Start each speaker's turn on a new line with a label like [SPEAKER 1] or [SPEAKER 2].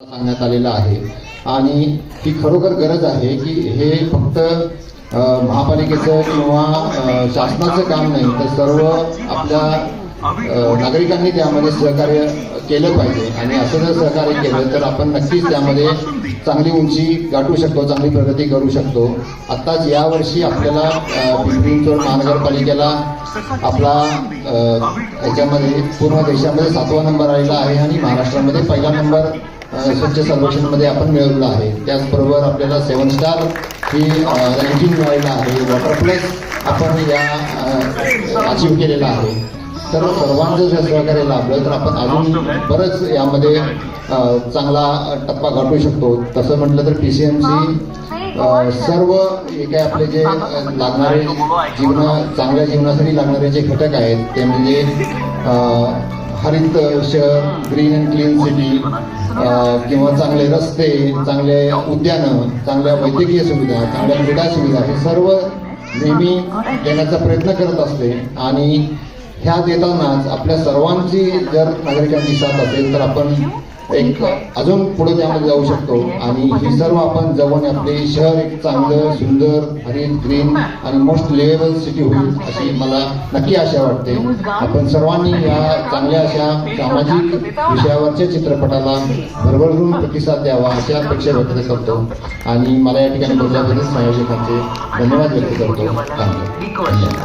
[SPEAKER 1] सांगण्यात आलेलं आहे. आणि ही खरोखर गरज आहे की हे फक्त महापालिकेचं किंवा शासनाचं काम नाही तर सर्व आपल्या नागरिकांनी त्यामध्ये सहकार्य केलं पाहिजे. आणि असं जर सहकार्य केलं तर आपण नक्कीच त्यामध्ये चांगली उंची गाठू शकतो चांगली प्रगती करू शकतो. आत्ताच यावर्षी आपल्याला अ, पिंपरी चिंचवड महानगरपालिकेला आपला याच्यामध्ये पूर्ण देशामध्ये सातवा नंबर आलेला आहे आणि महाराष्ट्रामध्ये पहिला नंबर स्वच्छ सर्वेक्षणमध्ये आपण मिळवलेला आहे. त्याचबरोबर आपल्याला सेवन स्टार ही रँकिंग मिळालेलं आहे. वॉटर प्लस आपण या अचीव केलेला आहे. तर सर्वांचं जर सहकार्य लाभलं तर आपण अजून बरंच यामध्ये चांगला टप्पा गाठू शकतो. तसं म्हटलं तर पी सी एम सी सर्व हे काय आपले जे लागणारे जीवन चांगल्या जीवनासाठी लागणारे जे घटक आहेत ते म्हणजे हरित शहर ग्रीन अँड क्लीन सिटी किंवा चांगले रस्ते चांगले उद्यानं चांगल्या वैद्यकीय सुविधा चांगल्या क्रीडा सुविधा हे सर्व नेहमी देण्याचा प्रयत्न करत असते. आणि ह्या देतानाच आपल्या सर्वांची जर नागरिकांची साथ असेल तर आपण एक अजून पुढे त्यामध्ये जाऊ शकतो. आणि हे सर्व आपण जवळ आपले शहर एक चांगलं सुंदर हरित ग्रीन आणि मोस्ट लिव्हेबल सिटी होईल अशी मला नक्की आशा वाटते. आपण सर्वांनी या चांगल्या अशा सामाजिक विषयावरच्या चित्रपटाला भरभरून प्रतिसाद द्यावा अशी अपेक्षा व्यक्त करतो. आणि मला या ठिकाणी बोलल्याबद्दल संयोजकांचे धन्यवाद व्यक्त करतो. धन्यवाद.